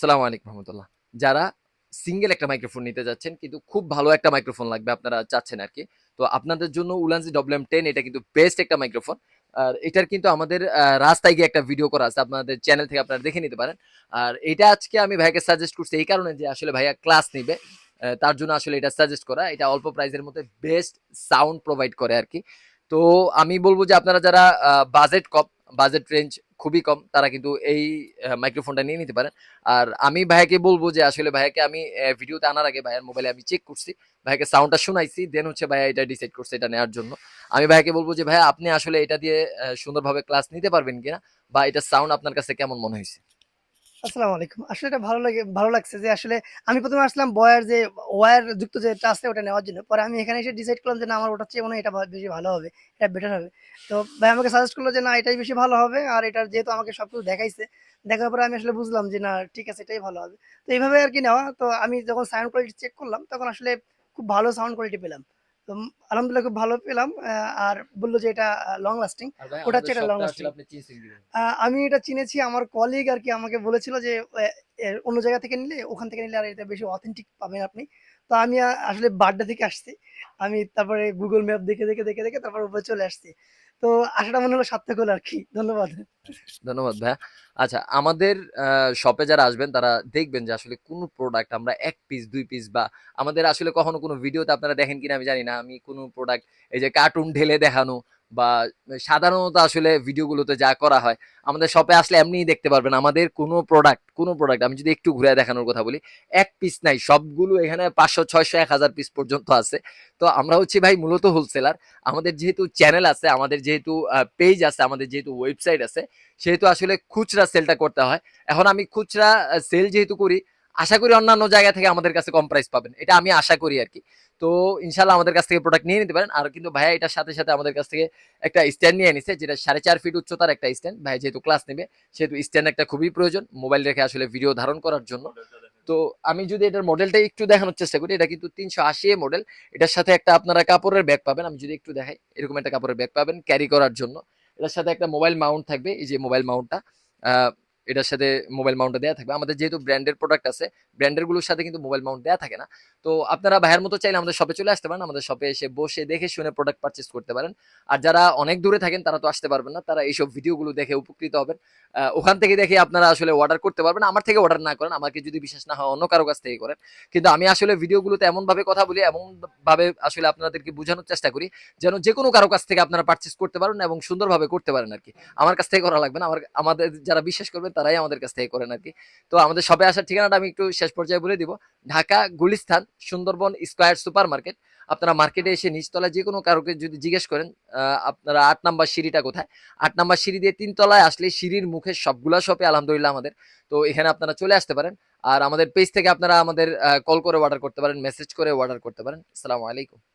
সালাম আলাইকুম রহমতুল্লাহ। যারা সিঙ্গেল একটা মাইক্রোফোন নিতে যাচ্ছেন, কিন্তু খুব ভালো একটা মাইক্রোফোন লাগবে আপনারা চাচ্ছেন আর কি তো আপনাদের জন্য উলানজি ডব্লিউএম টেন এটা কিন্তু বেস্ট একটা মাইক্রোফোন আর এটার কিন্তু আমাদের রাস্তায় গিয়ে একটা ভিডিও করা আছে, আপনাদের চ্যানেল থেকে আপনারা দেখে নিতে পারেন। আর এটা আজকে আমি ভাইকে সাজেস্ট করছি, এই কারণে যে আসলে ভাইয়া ক্লাস নিবে। তার জন্য আসলে এটা সাজেস্ট করা, এটা অল্প প্রাইসের মধ্যে বেস্ট সাউন্ড প্রোভাইড করে আর কি তো আমি বলব যে আপনারা যারা বাজেট কম বাজেট রেঞ্জ খুবই কম, তারা কিন্তু এই মাইক্রোফোনটা নিয়ে নিতে পারেন। আর আমি ভাইয়াকে বলব যে আসলে ভাইয়াকে আমি ভিডিওতে আনার আগে ভাইয়ের মোবাইলে আমি চেক করছি, ভাইয়াকে সাউন্ডটা শোনাইছি দেন হচ্ছে ভাইয়া এটা ডিসাইড করছে এটা নেওয়ার জন্য। আমি ভাইয়াকে বলব যে ভাইয়া আপনি আসলে এটা দিয়ে সুন্দরভাবে ক্লাস নিতে পারবেন কিনা বা এটা সাউন্ড আপনার কাছে কেমন মনে হয়েছে আসসালামু আলাইকুম। আসলে এটা ভালো লাগে, ভালো লাগছে যে আসলে আমি প্রথমে আসলাম বয়ার যে ওয়্যার যুক্ত যেটা আছে ওটা নেওয়ার জন্য। পরে আমি এখানে এসে ডিসাইড করলাম যে না, আমার ওটার চেয়ে মনে এটা বেশি ভালো হবে, এটা বেটার হবে। তো ভাই আমাকে সাজেস্ট করল যে না, এটাই বেশি ভালো হবে আর এটার যেহেতু আমাকে সব কিছু দেখাইছে, দেখার পরে আমি আসলে বুঝলাম যে না, ঠিক আছে, এটাই ভালো হবে। তো এইভাবে আর কি নেওয়া। তো আমি যখন সাউন্ড কোয়ালিটি চেক করলাম, তখন আসলে খুব ভালো সাউন্ড কোয়ালিটি পেলাম। আলহামদুলিল্লাহ খুব ভালো পেলাম আর বলল যে এটা লং লাস্টিং ওটা হচ্ছে এটা লং লাস্টিং আমি এটা চিনেছি আমার কলিগ আর কি আমাকে বলেছিল যে অন্য জায়গা থেকে নিলে ওখান থেকে নিলে আর এটা বেশি অথেন্টিক পাবেন আপনি। তো আমি আসলে বাড্ডা থেকে আসছি। আমি তারপরে গুগল ম্যাপ দেখে দেখে দেখে দেখে তারপর উপরে চলে আসছি। তো আশাটা মনে হলো সার্থক হলো আর কি। ধন্যবাদ। ধন্যবাদ ভাইয়া। আচ্ছা আমাদের শপে যারা আসবেন, তারা দেখবেন যে আসলে কোন প্রোডাক্ট আমরা এক পিস দুই পিস বা আমাদের আসলে কখনো কোনো ভিডিওতে আপনারা দেখেন কিনা আমি জানি না। আমি কোনো প্রোডাক্ট এই যে কার্টুন ঢেলে দেখানো বা সাধারণত আসলে ভিডিওগুলোতে যা করা হয়, আমাদের শপে আসলে এমনিই দেখতে পারবেন আমাদের কোনো প্রোডাক্ট কোনো প্রোডাক্ট আমি যদি একটু ঘুরে দেখানোর কথা বলি, এক পিস নাই, সবগুলো এখানে পাঁচশো, ছয়শো, এক হাজার পিস পর্যন্ত আছে। তো আমরা হচ্ছি ভাই মূলত হোলসেলার আমাদের যেহেতু চ্যানেল আছে, আমাদের যেহেতু পেজ আছে, আমাদের যেহেতু ওয়েবসাইট আছে, সেহেতু আসলে খুচরা সেলটা করতে হয়। এখন আমি খুচরা সেল যেহেতু করি আশা করি অন্যান্য জায়গা থেকে আমাদের কাছে কম প্রাইস পাবেন। এটা আমি আশা করি আর কি। তো ইনশাল্লাহ আমাদের কাছ থেকে প্রোডাক্ট নিয়ে নিতে পারেন। আর কিন্তু ভাইয়া এটার সাথে সাথে আমাদের কাছ থেকে একটা স্ট্যান্ড নিয়ে নিছে, যেটা সাড়ে চার ফিট উচ্চতার একটা স্ট্যান্ড ভাই যেহেতু ক্লাস নেবে, সেহেতু স্ট্যান্ড একটা খুবই প্রয়োজন মোবাইল রেখে আসলে ভিডিও ধারণ করার জন্য। তো আমি যদি এটার মডেলটা একটু দেখানোর চেষ্টা করি, এটা কিন্তু তিনশো আশি মডেল এটার সাথে একটা আপনারা কাপড়ের ব্যাগ পাবেন। আমি যদি একটু দেখাই, এরকম একটা কাপড়ের ব্যাগ পাবেন ক্যারি করার জন্য। এটার সাথে একটা মোবাইল মাউন্ট থাকবে, এই যে মোবাইল মাউন্টটা এটার সাথে মোবাইল মাউন্টটা দেওয়া থাকবে। আমাদের যেহেতু ব্র্যান্ডের প্রোডাক্ট আছে ব্র্যান্ডেরগুলোর সাথে কিন্তু মোবাইল মাউন্ট দেওয়া থাকে না। তো আপনারা ভাইয়ের মতো চাইলে আমাদের শপে চলে আসতে পারেন, আমাদের শপে এসে বসে দেখে শুনে প্রোডাক্ট পারচেস করতে পারেন। আর যারা অনেক দূরে থাকেন, তারা তো আসতে পারবেন না, তারা এইসব ভিডিওগুলো দেখে উপকৃত হবেন। ওখান থেকে দেখে আপনারা আসলে অর্ডার করতে পারবেন। আমার থেকে অর্ডার না করেন, আমাকে যদি বিশ্বাস না হয় অন্য কারও কাছ থেকে করেন। কিন্তু আমি আসলে ভিডিওগুলোতে এমন ভাবে কথা বলি এমন ভাবে আসলে আপনাদেরকে বোঝানোর চেষ্টা করি, যেন যে কোনো কারও কাছ থেকে আপনারা পারচেস করতে পারেন এবং সুন্দরভাবে করতে পারেন আর কি আমার কাছ থেকে করা লাগবে না, আমার, আমাদের যারা বিশ্বাস করবেন তারাই আমাদের কাছ থেকে করেন আর কি তো আমাদের শপে আসার ঠিকানাটা আমি একটু শেষ পর্যায়ে বলে দিব। Dhaka Gulistan Sundarban Square Super Market আপনারা মার্কেটে এসে নিচতলায় যে কোনো কারোকে যদি জিজ্ঞেস করেন আপনারা আট নাম্বার সিঁড়িটা কোথায়? আট নাম্বার সিঁড়ি দিয়ে তিনতলায় আসলে সিঁড়ির মুখে সবগুলা শপে আলহামদুলিল্লাহ আমাদের। তো এখানে আপনারা চলে আসতে পারেন। আর আমাদের পেজ থেকে আপনারা আমাদের কল করে অর্ডার করতে পারেন মেসেজ করে অর্ডার করতে পারেন। আসসালামু আলাইকুম।